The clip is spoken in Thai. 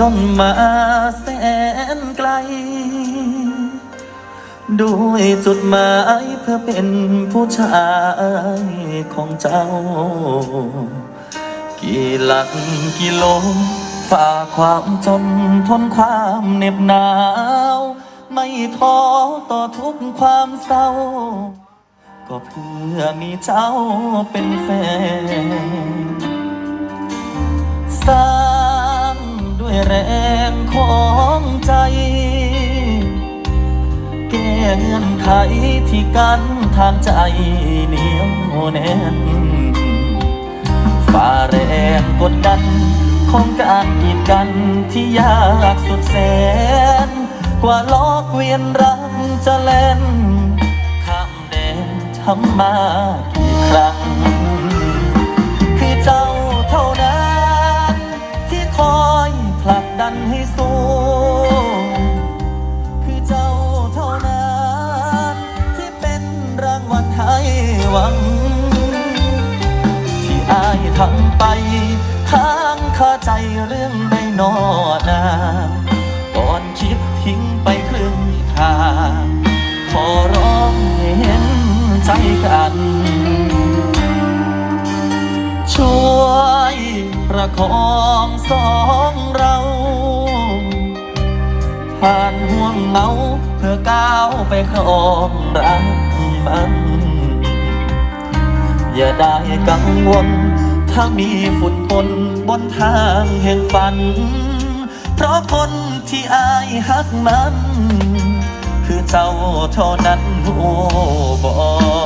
ดนมาแสนไกล ด้วยจุดหมายเพื่อเป็นผู้ชายของเจ้า กี่หลักกี่โลฝ่าความจนทนความเหน็บหนาว ไม่ท้อต่อทุกความเศร้า ก็เพื่อมีเจ้าเป็นแฟน อนไขที่กันทางใจเหนียวแน่นฝ่าแรงกดดัน ของการกีดกันที่ยากสุดแสน กว่าลอกเวียนรังจะเล่นข้ามแดนทำมากี่ครั้ง คือเจ้าเท่านั้น ที่คอยผลักดันให้สู้ ทำไปค้างคาใจเรื่องใดนอนาก่อนคิดทิ้งไปครึ่งทาง ขอร้องให้เห็นใจกัน ช่วยประคองสองเราผ่านห่วงเหงาเพื่อก้าวไปครองรักมันอย่าได้กังวล ถ้ามีฝุ่นปนบนทางแห่งฝัน เพราะคนที่อายฮักมัน คือเจ้าเท่านั้นโอ้บอก